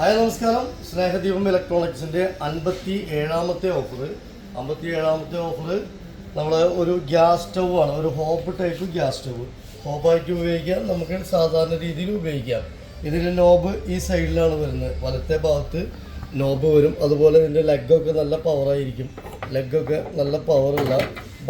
Hi നമസ്കാരം. സ്നേഹദീപം ഇലക്ട്രോണിക്സിന്റെ അൻപത്തി ഏഴാമത്തെ ഓഫർ അമ്പത്തി ഏഴാമത്തെ ഓഫർ നമ്മൾ ഒരു ഗ്യാസ് സ്റ്റവ് ആണ്. ഒരു ഹോപ്പ് ടൈപ്പ് ഗ്യാസ് സ്റ്റവ് ഹോപ്പായിട്ട് ഉപയോഗിക്കാം. നമുക്ക് സാധാരണ രീതിയിൽ ഉപയോഗിക്കാം. ഇതിന്റെ നോബ് ഈ സൈഡിലാണ് വരുന്നത്. വലത്തെ ഭാഗത്ത് നോബ് വരും. അതുപോലെ ഇതിന്റെ ലെഗൊക്കെ നല്ല പവറായിരിക്കും ലെഗൊക്കെ നല്ല പവറുള്ള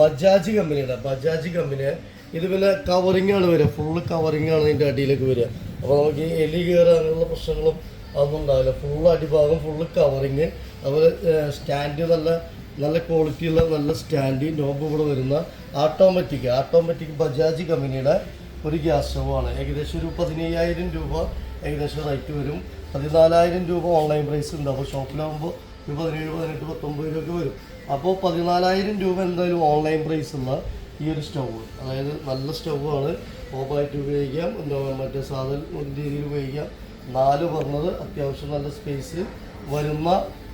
ബജാജ് കമ്പനിയുടെ ബജാജ് കമ്പനിയെ ഇത് പിന്നെ കവറിങ്ങാണ് വരിക. ഫുള്ള് കവറിങ്ങാണ് ഇതിന്റെ അടിയിലേക്ക് വരിക. അപ്പോൾ നമുക്ക് എലി കയറാനുള്ള പ്രശ്നങ്ങളും അതൊന്നും ഉണ്ടാവില്ല ഫുള്ള് അടിഭാഗം ഫുള്ള് കവറിങ് അതുപോലെ സ്റ്റാൻഡ് നല്ല നല്ല ക്വാളിറ്റിയുള്ള നല്ല സ്റ്റാൻഡ് നോബ് ഇവിടെ വരുന്ന ആട്ടോമാറ്റിക് ആട്ടോമാറ്റിക് ബജാജ് കമ്പനിയുടെ ഒരു ഗ്യാസ് സ്റ്റവാണ് ഏകദേശം ഒരു പതിനയ്യായിരം രൂപ ഏകദേശം റേറ്റ് വരും. പതിനാലായിരം രൂപ ഓൺലൈൻ പ്രൈസ് ഉണ്ട്. അപ്പോൾ ഷോപ്പിലാകുമ്പോൾ ഒരു പതിനേഴ് പതിനെട്ട് പത്തൊമ്പത് രൂപയ്ക്ക് വരും. അപ്പോൾ പതിനാലായിരം രൂപ എന്തായാലും ഓൺലൈൻ പ്രൈസ് ഉള്ള ഈ ഒരു സ്റ്റവ് അതായത് നല്ല സ്റ്റൗവാണ് ഓപ്പായിട്ട് ഉപയോഗിക്കാം. എന്താ മറ്റേ സാധനം രീതിയിൽ ഉപയോഗിക്കാം. നാല് പറഞ്ഞത് അത്യാവശ്യം നല്ല സ്പേസ് വരുന്ന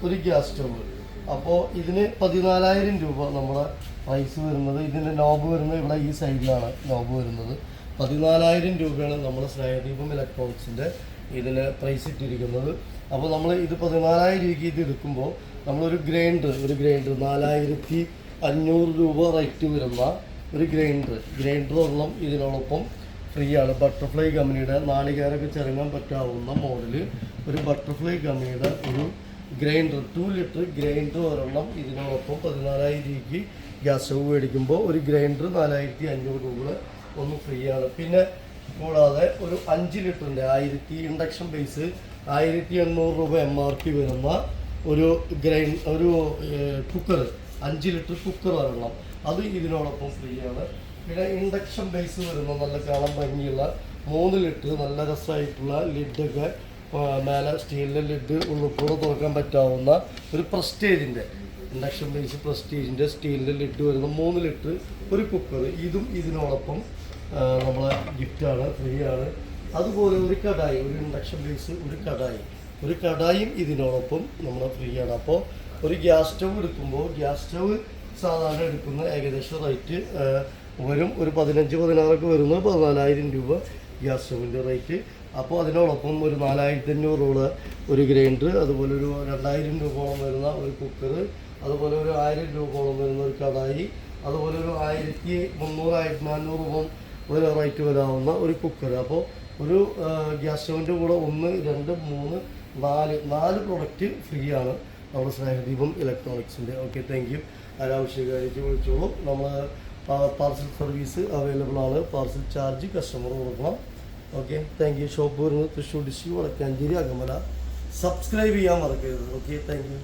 ഒരു ഗ്യാസ് സ്റ്റവ് അപ്പോൾ ഇതിന് പതിനാലായിരം രൂപ നമ്മുടെ പ്രൈസ് വരുന്നത്. ഇതിന്റെ നോബ് വരുന്നത് ഇവിടെ ഈ സൈഡിലാണ് നോബ് വരുന്നത്. പതിനാലായിരം രൂപയാണ് നമ്മുടെ സ്നേഹദീപം ഇലക്ട്രോണിക്സിന്റെ ഇതിന് പ്രൈസ് ഇട്ടിരിക്കുന്നത്. അപ്പോൾ നമ്മൾ ഇത് പതിനാലായിരം രൂപയ്ക്ക് ഇത് എടുക്കുമ്പോൾ നമ്മളൊരു ഗ്രൈൻഡർ ഒരു ഗ്രൈൻഡർ നാലായിരത്തി അഞ്ഞൂറ് രൂപ റേറ്റ് വരുന്ന ഒരു ഗ്രൈൻഡർ ഗ്രൈൻഡർ ഒരെണ്ണം ഇതിനോടൊപ്പം ഫ്രീ ആണ് ബട്ടർഫ്ലൈ കമ്പനിയുടെ നാളികേരൊക്കെ ചിറങ്ങാൻ പറ്റാവുന്ന മോഡൽ ഒരു ബട്ടർഫ്ലൈ കമ്പനിയുടെ ഒരു ഗ്രൈൻഡർ ടു ലിറ്റർ ഗ്രൈൻഡർ ഒരെണ്ണം ഇതിനോടൊപ്പം പതിനാലായിരം രൂപയ്ക്ക് ഗ്യാസ് സ്റ്റവ് മേടിക്കുമ്പോൾ ഒരു ഗ്രൈൻഡർ നാലായിരത്തി അഞ്ഞൂറ് രൂപ ഒന്ന് ഫ്രീ ആണ് പിന്നെ കൂടാതെ ഒരു അഞ്ച് ലിറ്ററിന്റെ ആയിരത്തി ഇൻഡക്ഷൻ ബേസ് ആയിരത്തി എണ്ണൂറ് രൂപ എം ആർ പി വരുന്ന ഒരു ഗ്രൈൻ ഒരു കുക്കർ അഞ്ച് ലിറ്റർ കുക്കർ ഒരെണ്ണം. അത് ഇതിനോടൊപ്പം ഫ്രീ ആണ് പിന്നെ ഇൻഡക്ഷൻ ബേസ് വരുന്ന. നല്ല കളം ഭംഗിയുള്ള മൂന്ന് ലിറ്റർ നല്ല രസമായിട്ടുള്ള ലിഡൊക്കെ മേലെ സ്റ്റീലിന്റെ ലിഡ് ഉള്ളിക്കൂടെ തുറക്കാൻ പറ്റാവുന്ന ഒരു പ്രസ്റ്റേജിന്റെ ഇൻഡക്ഷൻ ബേസ് പ്രസ്റ്റീജിന്റെ സ്റ്റീലിന്റെ ലിഡ് വരുന്ന മൂന്ന് ലിറ്റർ ഒരു കുക്കർ ഇതും ഇതിനോടൊപ്പം നമ്മളെ ഗിഫ്റ്റാണ് ഫ്രീ ആണ്. അതുപോലെ ഒരു കടായി ഒരു ഇൻഡക്ഷൻ ബേസ് ഒരു കടായി. ഒരു കടായും ഇതിനോടൊപ്പം നമ്മൾ ഫ്രീ ആണ്. അപ്പോൾ ഒരു ഗ്യാസ് സ്റ്റവ് എടുക്കുമ്പോൾ ഗ്യാസ് സ്റ്റവ് സാധാരണ എടുക്കുന്ന ഏകദേശം റേറ്റ് വരും. ഒരു പതിനഞ്ച് പതിനാറൊക്കെ വരുന്നത് പതിനാലായിരം രൂപ ഗ്യാസ് സ്റ്റവിന്റെ റേറ്റ്. അപ്പോൾ അതിനോടൊപ്പം ഒരു നാലായിരത്തി അഞ്ഞൂറുള്ള ഒരു ഗ്രൈൻഡർ അതുപോലെ ഒരു രണ്ടായിരം രൂപയോളം വരുന്ന ഒരു കുക്കർ അതുപോലെ ഒരു ആയിരം രൂപയോളം വരുന്ന ഒരു കടായി അതുപോലെ ഒരു ആയിരത്തി മുന്നൂറ് ആയിരത്തി നാനൂറ് രൂപ ഒരു റേറ്റ് വരാവുന്ന ഒരു കുക്കർ. അപ്പോൾ ഒരു ഗ്യാസ് സ്റ്റവിന്റെ കൂടെ ഒന്ന് രണ്ട് മൂന്ന് നാല് നാല് പ്രൊഡക്റ്റ് ഫ്രീ ആണ് നമ്മുടെ സ്നേഹദീപം ഇലക്ട്രോണിക്സിന്റെ ഓക്കെ താങ്ക് യു ആരാവശ്യകാര്യത്തിൽ വിളിച്ചോളൂ. നമ്മൾ പാർസൽ സർവീസ് അവൈലബിൾ ആണ്. പാർസൽ ചാർജ് കസ്റ്റമർ കൊടുക്കണം. ഓക്കെ താങ്ക് യു ഷോപ്പ് വരുന്നത് തൃശ്ശൂർ ഡിസ്ട്രിക്ട് വടക്കാഞ്ചേരി അകമല. സബ്സ്ക്രൈബ് ചെയ്യാൻ മറക്കരുത്. Okay thank U